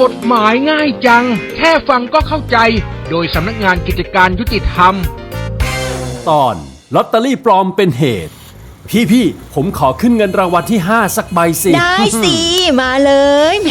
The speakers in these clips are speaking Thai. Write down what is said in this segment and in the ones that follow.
กฎหมายง่ายจัง แค่ฟังก็เข้าใจ โดยสำนักงานกิจการยุติธรรม ตอนลอตเตอรี่ปลอมเป็นเหตุ พี่พี่ๆผมขอขึ้นเงินรางวัลที่ 5 สักใบสิ ได้สิ มาเลยแหม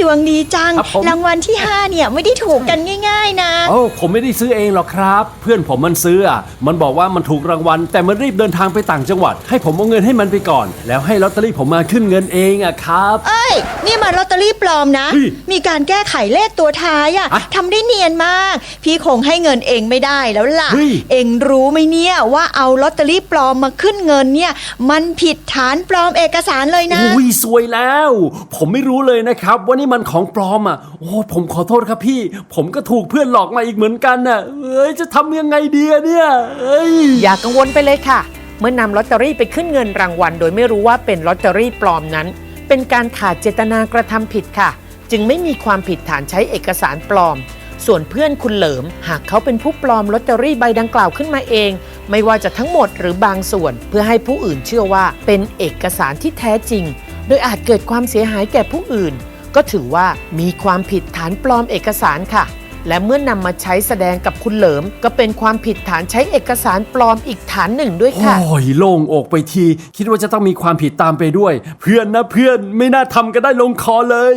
ดวงดีจัง ครับผม รางวัลที่ 5 เนี่ยไม่ได้ถูกกันง่าย ๆ นะเอ้าผมไม่ได้ซื้อเองหรอกครับ เพื่อนผมมันซื้ออะมันบอกว่ามันถูกรางวัล แต่มันรีบเดินทางไปต่างจังหวัด ให้ผมเอาเงินให้มันไปก่อน แล้วให้ลอตเตอรี่ผมมาขึ้นเงินเองอะครับ เอ้ย นี่มาลอตเตอรี่ปลอมนะ เฮ้ยมีการแก้ไขเลขตัวท้ายอะอะทำได้เนียนมาก พี่คงให้เงินเองไม่ได้แล้วล่ะ เฮ้ย เองรู้ไหมเนี่ยว่าเอาลอตเตอรี่ปลอมมาขึ้นเงินเนี่ยมันผิดฐานปลอมเอกสารเลยนะ อุ้ยสวยแล้ว ผมไม่รู้เลยนะครับ ว่านี่มันของปลอมอะ โอ้ผมขอโทษครับพี่ ผมก็ถูกเพื่อนหลอกมาอีกเหมือนกันน่ะเอ้ยจะทำยังไงดีอะเนี่ยเอ้ยอย่ากังวลไปเลยค่ะ เมื่อนำลอตเตอรี่ไปขึ้นเงินรางวัล โดยไม่รู้ว่าเป็นลอตเตอรี่ปลอมนั้น เป็นการขาดเจตนากระทำผิดค่ะ จึงไม่มีความผิดฐานใช้เอกสารปลอม ส่วนเพื่อนคุณเหลิม หากเขาเป็นผู้ปลอมลอตเตอรี่ใบดังกล่าวขึ้นมาเอง ไม่ว่าจะทั้งหมดหรือบางส่วน เพื่อให้ผู้อื่นเชื่อว่าเป็นเอกสารที่แท้จริง โดยอาจเกิดความเสียหายแก่ผู้อื่น ก็ถือว่ามีความผิดฐานปลอมเอกสารค่ะ และเมื่อนำมาใช้แสดงกับคุณเหลิม ก็เป็นความผิดฐานใช้เอกสารปลอมอีกฐานหนึ่งด้วยค่ะ โอ้ยโล่งอกไปที คิดว่าจะต้องมีความผิดตามไปด้วย เพื่อนนะเพื่อนไม่น่าทำกันได้ลงคอเลย